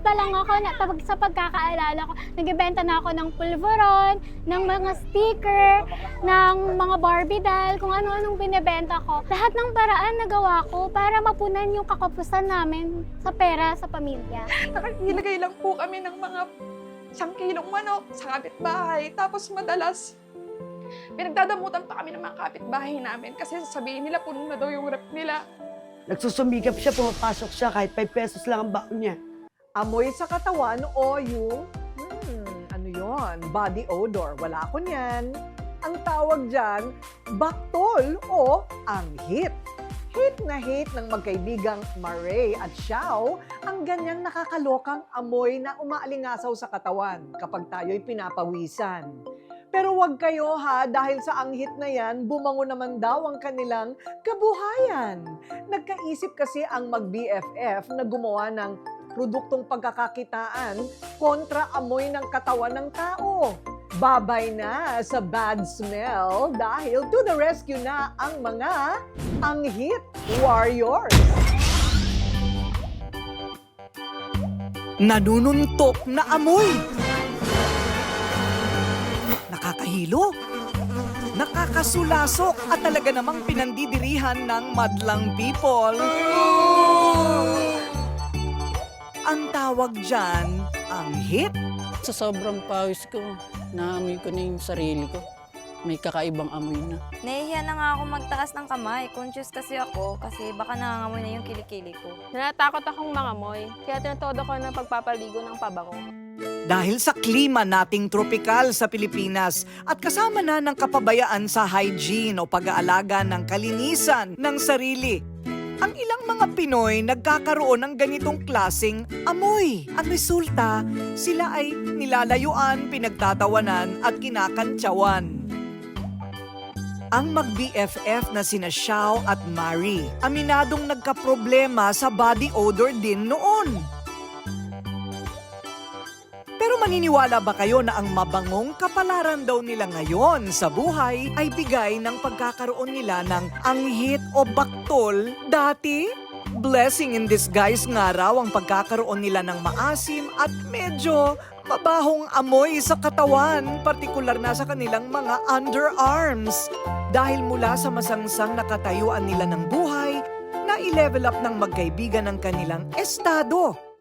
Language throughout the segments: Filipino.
pa lang ako, na, pag, sa pagkakaalala ko, nagbebenta na ako ng pulveron, ng mga sticker, ng mga Barbie doll, kung ano-anong binebenta ko. Lahat ng paraan nagawa ko para mapunan yung kakapusan namin sa pera sa pamilya. Nakakilagay lang po kami ng mga isang kilong manok sa kapitbahay. Tapos madalas, pinagdadamutan pa kami ng mga kapitbahay namin kasi sasabihin nila puno na daw yung rep nila. Nagsusumikap siya, pumapasok siya kahit 5 pesos lang ang baon niya. Amoy sa katawan o yung, hmm, ano yon body odor. Wala ko niyan. Ang tawag dyan, baktol o anghit. Hit na hit ng magkaibigang Maray at Xiao ang ganyang nakakalokang amoy na umaalingasaw sa katawan kapag tayo'y pinapawisan. Pero wag kayo ha, dahil sa anghit na yan, bumango naman daw ang kanilang kabuhayan. Nagkaisip kasi ang mag-BFF na gumawa ng produktong pagkakakitaan kontra amoy ng katawan ng tao. Babay na sa bad smell dahil to the rescue na ang mga anghit warriors. Nanununtok na amoy. Nakakahilo. Nakakasulasok at talaga namang pinandidirihan ng madlang people. Ang tawag dyan, ang hit. Sa sobrang pawis ko, naamoy ko na yung sarili ko. May kakaibang amoy na. Nahihiya na nga ako magtaas ng kamay. Conscious kasi ako kasi baka nangangamoy na yung kilikili ko. Natatakot akong mangamoy, kaya tinatodo ko ng pagpapaligo ng pabango. Dahil sa klima nating tropikal sa Pilipinas at kasama na ng kapabayaan sa hygiene o pag-aalaga ng kalinisan ng sarili, ang ilang mga Pinoy nagkakaroon ng ganitong klasing amoy. Ang resulta, sila ay nilalayuan, pinagtatawanan at kinakantsawan. Ang mag-BFF na sina Xiao at Mari, aminadong nagkaproblema sa body odor din noon. Pero maniniwala ba kayo na ang mabangong kapalaran daw nila ngayon sa buhay ay bigay ng pagkakaroon nila ng anghit o baktol dati? Blessing in disguise nga raw ang pagkakaroon nila ng maasim at medyo mabahong amoy sa katawan, partikular na sa kanilang mga underarms. Dahil mula sa masangsang nakatayuan nila ng buhay, na i-level up ng magkaibigan ng kanilang estado.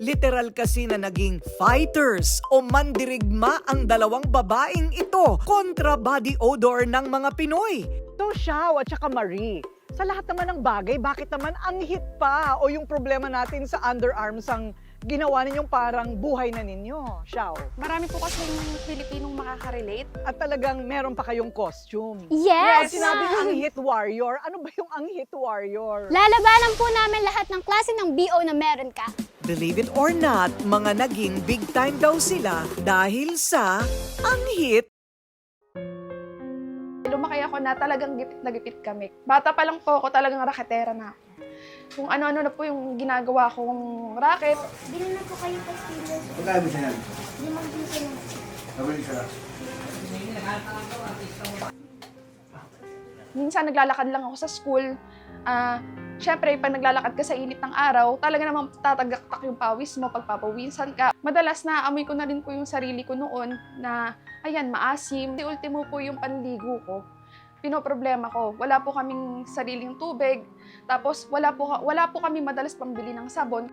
Literal kasi na naging fighters o mandirigma ang dalawang babaeng ito kontra body odor ng mga Pinoy. So, Xiao at saka Marie, sa lahat naman ng bagay, bakit naman ang hit pa o yung problema natin sa underarms ang ginawa ninyong parang buhay na ninyo, Xiao? Marami po kasi yung Pilipinong makaka-relate. At talagang meron pa kayong costume. Yes! At sinabi ang hit warrior, ano ba yung ang hit warrior? Lalabanan po namin lahat ng klase ng BO na meron ka. Believe it or not, mga naging big time daw sila dahil sa ang hit Lumaki ako na talagang gipit na gipit kami. Bata pa lang po ako, talagang raketera na ako. Kung ano-ano na po yung ginagawa kong racket, Bilhin na po kayo pastillas. Magkano siya yan? Limang piso lang. Sabay ka lang. minsan naglalakad lang ako sa school. Ah, Siyempre, pag naglalakad ka sa init ng araw, talaga namang tatagaktak yung pawis mo, pagpapawisan ka. Madalas na amoy ko na rin po yung sarili ko noon na, ayan, maasim. Di ultimo po yung panligo ko. Pinoproblema ko, wala po kaming sariling tubig. Tapos, wala po, wala po kami madalas pambili ng sabon.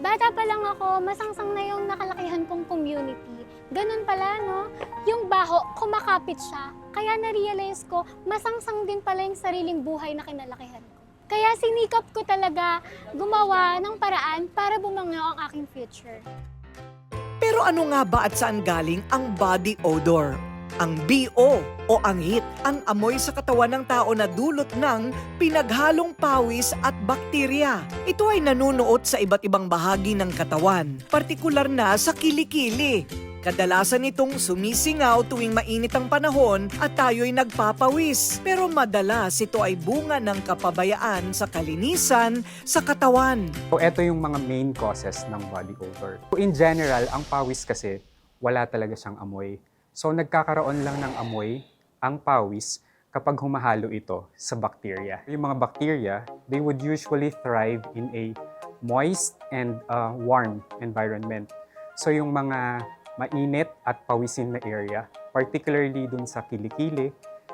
Bata pa lang ako, masangsang na yung nakalakihan kong community. Ganun pala, no? Yung baho, kumakapit siya. Kaya na-realize ko, masangsang din pala yung sariling buhay na kinalakihan ko. Kaya sinikap ko talaga gumawa ng paraan para bumango ang aking future. Pero ano nga ba at saan galing ang body odor? Ang BO o ang hit, ang amoy sa katawan ng tao na dulot ng pinaghalong pawis at bakterya. Ito ay nanunuot sa iba't ibang bahagi ng katawan, partikular na sa kilikili. Kadalasan itong sumisingaw tuwing mainit ang panahon at tayo'y nagpapawis. Pero madalas ito ay bunga ng kapabayaan sa kalinisan sa katawan. So, ito yung mga main causes ng body odor. In general, ang pawis kasi, wala talaga siyang amoy. So, nagkakaroon lang ng amoy ang pawis kapag humahalo ito sa bacteria. Yung mga bacteria, they would usually thrive in a moist and uh, warm environment. So yung mga mainit at pawisin na area, particularly dun sa kilikili,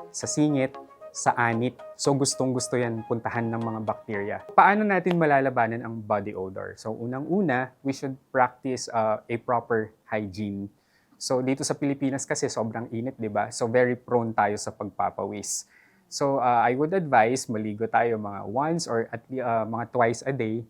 sa singit, sa anit. So gustong gusto yan puntahan ng mga bacteria. Paano natin malalabanan ang body odor? So unang-una, we should practice uh, a proper hygiene. So dito sa Pilipinas kasi sobrang init, 'di ba? So very prone tayo sa pagpapawis. So uh, I would advise maligo tayo mga once or at uh, mga twice a day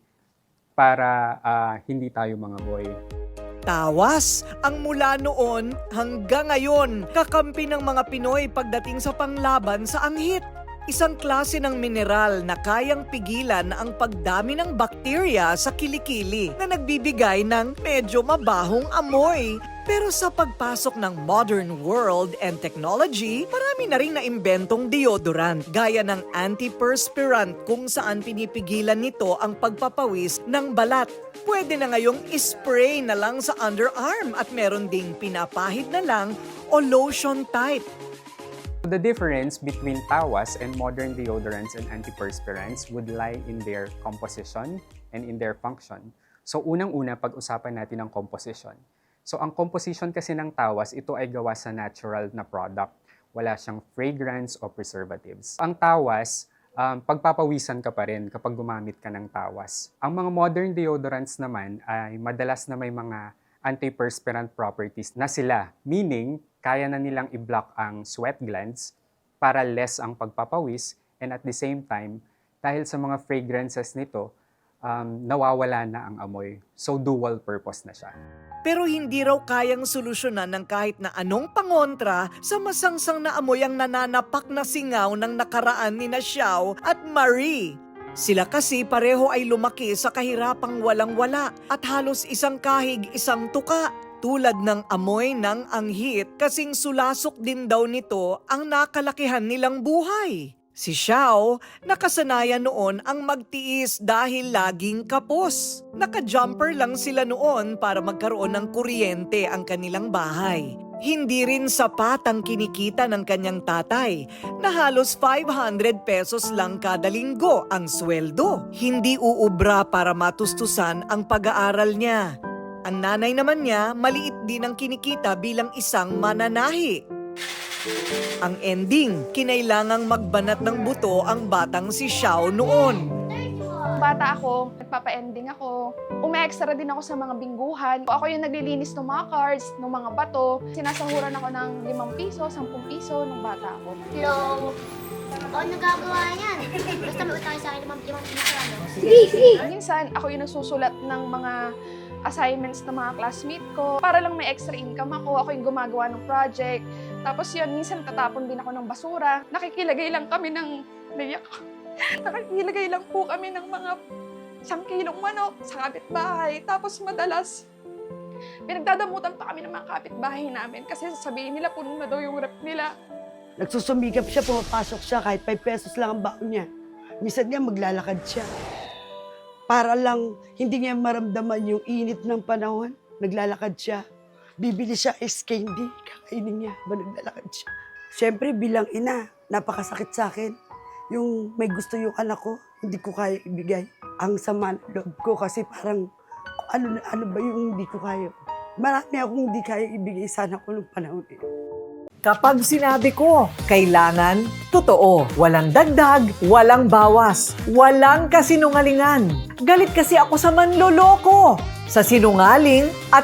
para uh, hindi tayo mga boy. Tawas ang mula noon hanggang ngayon kakampi ng mga Pinoy pagdating sa panglaban sa anghit. Isang klase ng mineral na kayang pigilan ang pagdami ng bakterya sa kilikili na nagbibigay ng medyo mabahong amoy. Pero sa pagpasok ng modern world and technology, marami na rin naimbentong deodorant gaya ng antiperspirant kung saan pinipigilan nito ang pagpapawis ng balat. Pwede na ngayong ispray na lang sa underarm at meron ding pinapahid na lang o lotion type. The difference between tawas and modern deodorants and antiperspirants would lie in their composition and in their function. So unang-una, pag-usapan natin ang composition. So ang composition kasi ng tawas, ito ay gawa sa natural na product. Wala siyang fragrance o preservatives. Ang tawas, um, pagpapawisan ka pa rin kapag gumamit ka ng tawas. Ang mga modern deodorants naman ay madalas na may mga antiperspirant properties na sila, meaning kaya na nilang i-block ang sweat glands para less ang pagpapawis and at the same time, dahil sa mga fragrances nito, um, nawawala na ang amoy. So dual purpose na siya. Pero hindi raw kayang solusyonan ng kahit na anong pangontra sa masangsang na amoy ang nananapak na singaw ng nakaraan ni na Xiao at Marie. Sila kasi pareho ay lumaki sa kahirapang walang-wala at halos isang kahig isang tuka. Tulad ng amoy ng anghit kasing sulasok din daw nito ang nakalakihan nilang buhay. Si Xiao, nakasanayan noon ang magtiis dahil laging kapos. Naka-jumper lang sila noon para magkaroon ng kuryente ang kanilang bahay. Hindi rin sapat ang kinikita ng kanyang tatay na halos 500 pesos lang kada linggo ang sweldo. Hindi uubra para matustusan ang pag-aaral niya. Ang nanay naman niya, maliit din ang kinikita bilang isang mananahi. Ang ending, kinailangang magbanat ng buto ang batang si Xiao noon. Nung bata ako, nagpapa-ending ako. Ume-extra din ako sa mga bingguhan. Ako yung naglilinis ng mga cards, ng mga bato. Sinasahuran ako ng 5 piso, 10 piso nung bata ako. Hello? Oo, nagagawa yan. Basta may utang sa akin limang limang piso, ano? Minsan, ako yung nagsusulat ng mga assignments ng mga classmate ko para lang may extra income ako. Ako yung gumagawa ng project. Tapos yun, minsan tatapon din ako ng basura. Nakikilagay lang kami ng... Naiyak. Nakikilagay lang po kami ng mga isang kilong manok sa kapitbahay. Tapos madalas, pinagdadamutan pa kami ng mga kapitbahay namin kasi sasabihin nila puno na daw yung rep nila. Nagsusumikap siya, pumapasok siya, kahit 5 pesos lang ang baon niya. Minsan nga maglalakad siya. Para lang hindi niya maramdaman yung init ng panahon, naglalakad siya. Bibili siya ice candy, kakainin niya ba naglalakad siya. Siyempre, bilang ina, napakasakit sa akin. Yung may gusto yung anak ko, hindi ko kaya ibigay. Ang sama ng loob ko kasi parang ano, ano ba yung hindi ko kaya. Marami akong hindi kaya ibigay sana ko nung panahon eh. Kapag sinabi ko, kailangan, totoo. Walang dagdag, walang bawas, walang kasinungalingan. Galit kasi ako sa manloloko, sa sinungaling at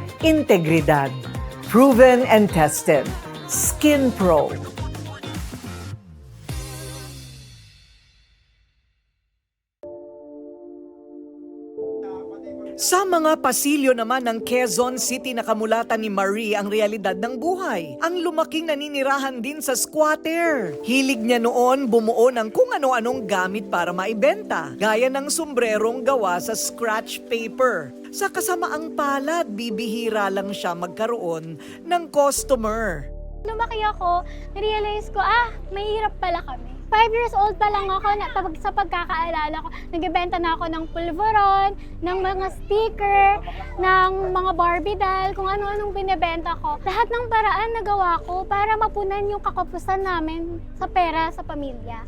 integridad, proven and tested. Skin Pro. Sa mga pasilyo naman ng Quezon City nakamulatan ni Marie ang realidad ng buhay. Ang lumaking naninirahan din sa squatter. Hilig niya noon bumuo ng kung ano-anong gamit para maibenta, gaya ng sombrerong gawa sa scratch paper. Sa kasamaang palad, bibihira lang siya magkaroon ng customer. Lumaki ako, realize ko, ah, mahirap pala kami. Five years old pa lang ako, na, pag, sa pagkakaalala ko, nagbebenta na ako ng pulveron, ng mga sticker, ng mga Barbie doll, kung ano-anong binebenta ko. Lahat ng paraan nagawa ko para mapunan yung kakapusan namin sa pera sa pamilya.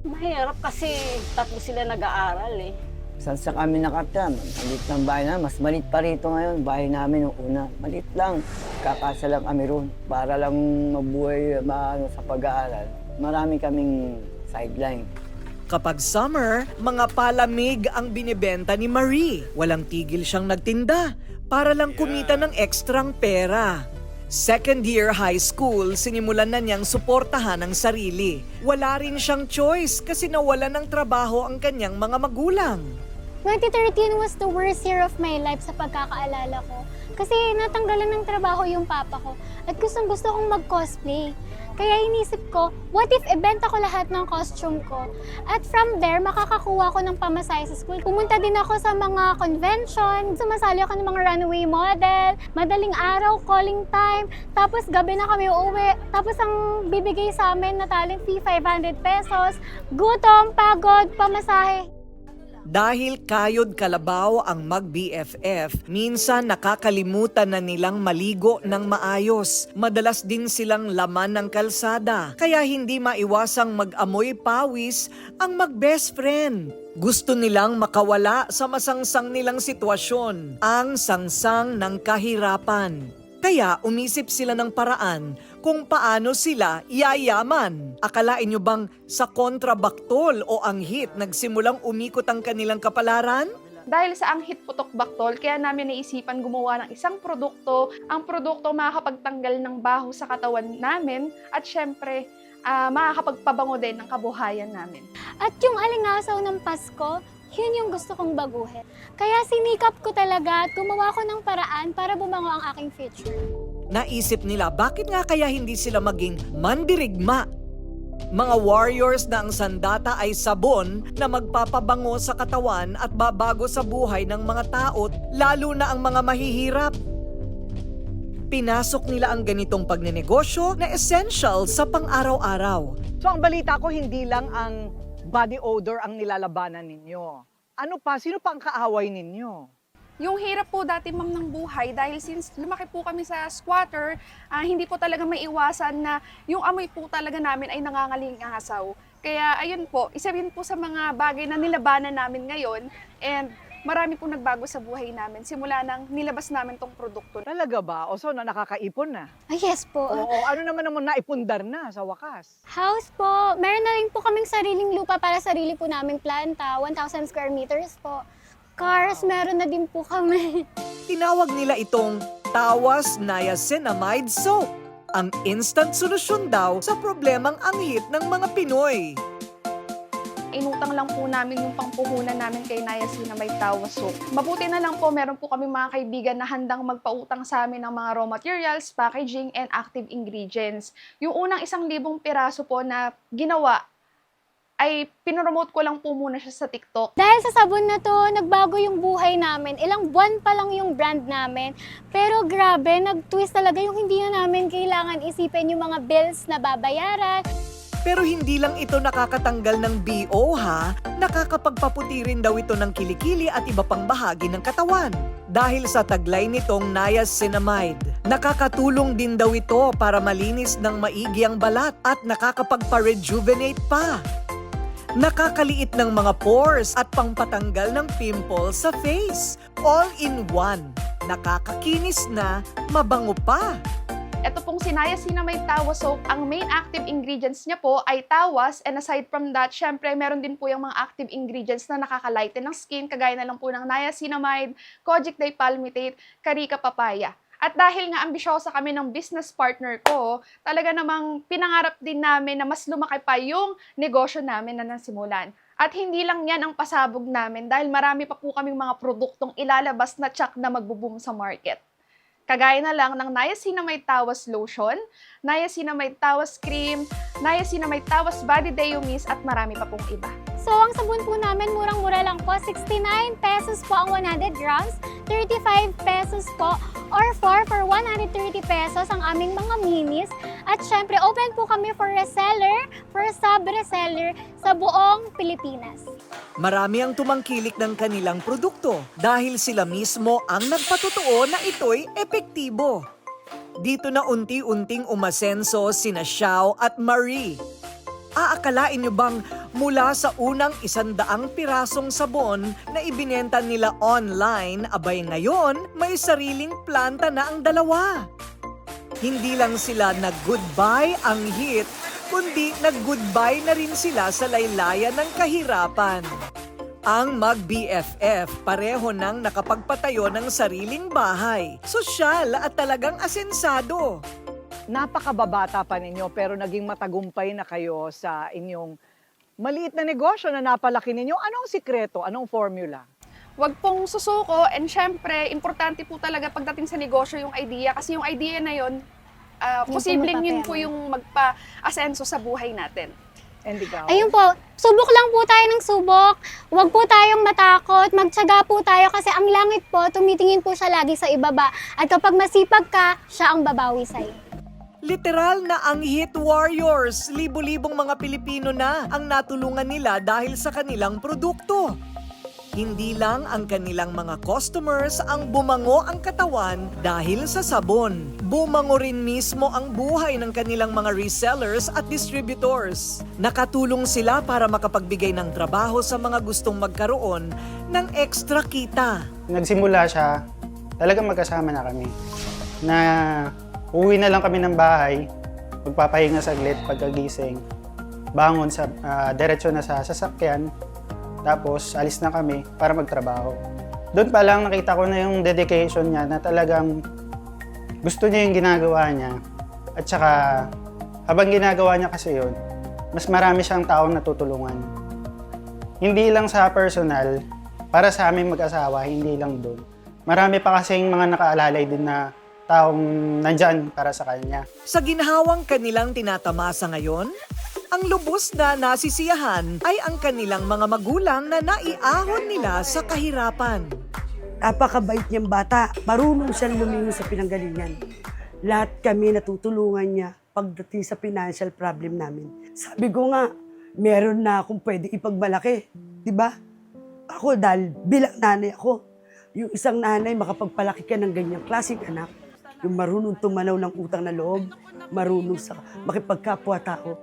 Mahirap kasi tatlo sila nag-aaral eh. Saan sa kami nakatira? Maliit ng bahay na. Mas maliit pa rito ngayon. Bahay namin nung una. Maliit lang. Kakasa lang kami roon. Para lang mabuhay maano, sa pag-aaral. Marami kaming sideline. Kapag summer, mga palamig ang binibenta ni Marie. Walang tigil siyang nagtinda para lang kumita ng ekstrang pera. Second year high school, sinimulan na niyang suportahan ang sarili. Wala rin siyang choice kasi nawalan ng trabaho ang kanyang mga magulang. 2013 was the worst year of my life sa pagkakaalala ko. Kasi natanggalan ng trabaho yung papa ko at gustong gusto kong mag-cosplay. Kaya inisip ko, what if ibenta ko lahat ng costume ko? At from there, makakakuha ko ng pamasahe sa school. Pumunta din ako sa mga convention, sumasali ako ng mga runway model, madaling araw, calling time, tapos gabi na kami uuwi. Tapos ang bibigay sa amin na talent fee, 500 pesos. Gutom, pagod, pamasahe. Dahil kayod kalabaw ang mag-BFF, minsan nakakalimutan na nilang maligo ng maayos. Madalas din silang laman ng kalsada, kaya hindi maiwasang mag-amoy pawis ang mag-best friend. Gusto nilang makawala sa masangsang nilang sitwasyon, ang sangsang ng kahirapan. Kaya umisip sila ng paraan kung paano sila yayaman. Akalain nyo bang sa kontrabaktol o anghit nagsimulang umikot ang kanilang kapalaran? Dahil sa ang hit putok baktol, kaya namin naisipan gumawa ng isang produkto. Ang produkto makakapagtanggal ng baho sa katawan namin at syempre, ah, makakapagpabango din ng kabuhayan namin. At yung alingasaw ng Pasko, yun yung gusto kong baguhin. Kaya sinikap ko talaga at gumawa ko ng paraan para bumango ang aking future. Naisip nila bakit nga kaya hindi sila maging mandirigma? Mga warriors na ang sandata ay sabon na magpapabango sa katawan at babago sa buhay ng mga taot, lalo na ang mga mahihirap. Pinasok nila ang ganitong pagnenegosyo na essential sa pang-araw-araw. So ang balita ko, hindi lang ang body odor ang nilalabanan ninyo. Ano pa? Sino pa ang kaaway ninyo? Yung hirap po dati ma'am ng buhay dahil since lumaki po kami sa squatter, ah, hindi po talaga maiwasan na yung amoy po talaga namin ay nangangaling asaw. Kaya ayun po, isa rin po sa mga bagay na nilabanan namin ngayon and marami po nagbago sa buhay namin simula nang nilabas namin tong produkto. Talaga ba? O so na nakakaipon na? Ay, yes po. Oo, ano naman naman naipundar na sa wakas? House po. Meron na rin po kaming sariling lupa para sarili po naming planta. 1,000 square meters po. Cars, meron na din po kami. Tinawag nila itong Tawas Niacinamide Soap. Ang instant solusyon daw sa problemang anghit ng mga Pinoy. Inutang lang po namin yung pangpuhunan namin kay Naya Sinamay Tawa Soap. Mabuti na lang po, meron po kami mga kaibigan na handang magpautang sa amin ng mga raw materials, packaging, and active ingredients. Yung unang isang libong piraso po na ginawa ay pinromote ko lang po muna siya sa TikTok. Dahil sa sabon na to, nagbago yung buhay namin. Ilang buwan pa lang yung brand namin. Pero grabe, nag-twist talaga yung hindi na namin kailangan isipin yung mga bills na babayaran. Pero hindi lang ito nakakatanggal ng BO ha, nakakapagpaputi rin daw ito ng kilikili at iba pang bahagi ng katawan. Dahil sa taglay nitong niacinamide. Nakakatulong din daw ito para malinis ng maigi ang balat at nakakapagpa-rejuvenate pa. Nakakaliit ng mga pores at pangpatanggal ng pimples sa face. All in one. Nakakakinis na, mabango pa. Ito pong Niacinamide Tawa Soap, ang main active ingredients niya po ay tawas and aside from that, syempre meron din po yung mga active ingredients na nakakalighten ng skin, kagaya na lang po ng niacinamide, kojic dipalmitate, carica papaya. At dahil nga ambisyosa kami ng business partner ko, talaga namang pinangarap din namin na mas lumaki pa yung negosyo namin na nasimulan. At hindi lang yan ang pasabog namin dahil marami pa po kaming mga produktong ilalabas na tsak na magbo-boom sa market. Kagaya na lang ng Niacinamide Tawas Lotion, Niacinamide Tawas Cream, Niacinamide Tawas Body Deo Mist at marami pa pong iba. So, ang sabon po namin, murang-mura lang po. 69 pesos po ang 100 grams, 35 pesos po, or 4 for 130 pesos ang aming mga minis. At syempre, open po kami for reseller, for sub-reseller sa buong Pilipinas. Marami ang tumangkilik ng kanilang produkto dahil sila mismo ang nagpatotoo na ito'y epektibo. Dito na unti-unting umasenso sina Xiao at Marie. Aakalain nyo bang mula sa unang isandaang pirasong sabon na ibinenta nila online, abay ngayon may sariling planta na ang dalawa? Hindi lang sila nag-goodbye ang hit, kundi nag-goodbye na rin sila sa laylayan ng kahirapan. Ang mag-BFF pareho nang nakapagpatayo ng sariling bahay, sosyal at talagang asensado. Napakababata pa ninyo pero naging matagumpay na kayo sa inyong maliit na negosyo na napalaki ninyo. Anong sikreto? Anong formula? Huwag pong susuko and syempre, importante po talaga pagdating sa negosyo yung idea kasi yung idea na yun, ah, Yung posibleng yun po yung magpa-asenso sa buhay natin. And ikaw? Ayun po, subok lang po tayo ng subok. Huwag po tayong matakot. Magtyaga po tayo kasi ang langit po, tumitingin po siya lagi sa ibaba. At kapag masipag ka, siya ang babawi sa'yo. Literal na ang hit warriors, libo-libong mga Pilipino na ang natulungan nila dahil sa kanilang produkto. Hindi lang ang kanilang mga customers ang bumango ang katawan dahil sa sabon. Bumango rin mismo ang buhay ng kanilang mga resellers at distributors. Nakatulong sila para makapagbigay ng trabaho sa mga gustong magkaroon ng extra kita. Nagsimula siya, talagang magkasama na kami. Na uwi na lang kami ng bahay, magpapahinga saglit pagkagising, bangon sa ah, diretso na sa sasakyan, tapos alis na kami para magtrabaho. Doon pa lang nakita ko na yung dedication niya na talagang gusto niya yung ginagawa niya. At saka habang ginagawa niya kasi yun, mas marami siyang taong natutulungan. Hindi lang sa personal, para sa aming mag-asawa, hindi lang doon. Marami pa kasing mga nakaalalay din na taong nandyan para sa kanya. Sa ginhawang kanilang tinatamasa ngayon, ang lubos na nasisiyahan ay ang kanilang mga magulang na naiahon nila sa kahirapan. Napakabait niyang bata. Marunong siyang lumingon sa pinanggalingan. Lahat kami natutulungan niya pagdating sa financial problem namin. Sabi ko nga, meron na akong pwede ipagmalaki. Di ba? Ako dahil bilang nanay ako, yung isang nanay makapagpalaki ka ng ganyang klaseng anak, yung marunong tumanaw ng utang na loob, marunong sa makipagkapwa-tao.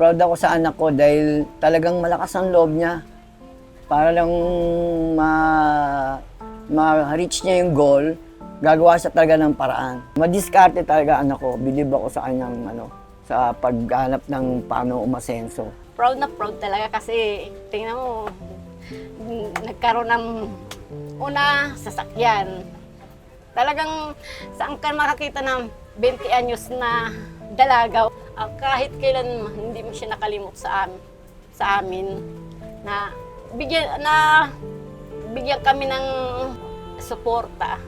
Proud ako sa anak ko dahil talagang malakas ang loob niya. Para lang ma, ma-reach niya yung goal, gagawa siya talaga ng paraan. Madiskarte talaga anak ko. Believe ako sa kanyang ano, sa paghanap ng paano umasenso. Proud na proud talaga kasi tingnan mo, nagkaroon ng una sasakyan. Talagang saan ka makakita ng 20 anyos na dalaga. Ah, kahit kailan hindi mo siya nakalimot sa amin, sa amin na bigyan na bigyan kami ng suporta.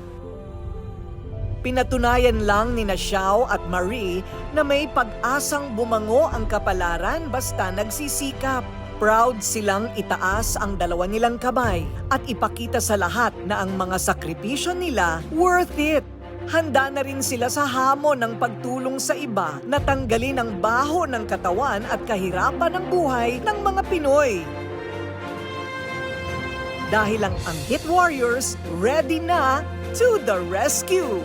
Pinatunayan lang ni na Xiao at Marie na may pag-asang bumango ang kapalaran basta nagsisikap. Proud silang itaas ang dalawa nilang kamay at ipakita sa lahat na ang mga sakripisyo nila worth it. Handa na rin sila sa hamon ng pagtulong sa iba na tanggalin ang baho ng katawan at kahirapan ng buhay ng mga Pinoy. Dahil ang ang Hit Warriors ready na to the rescue.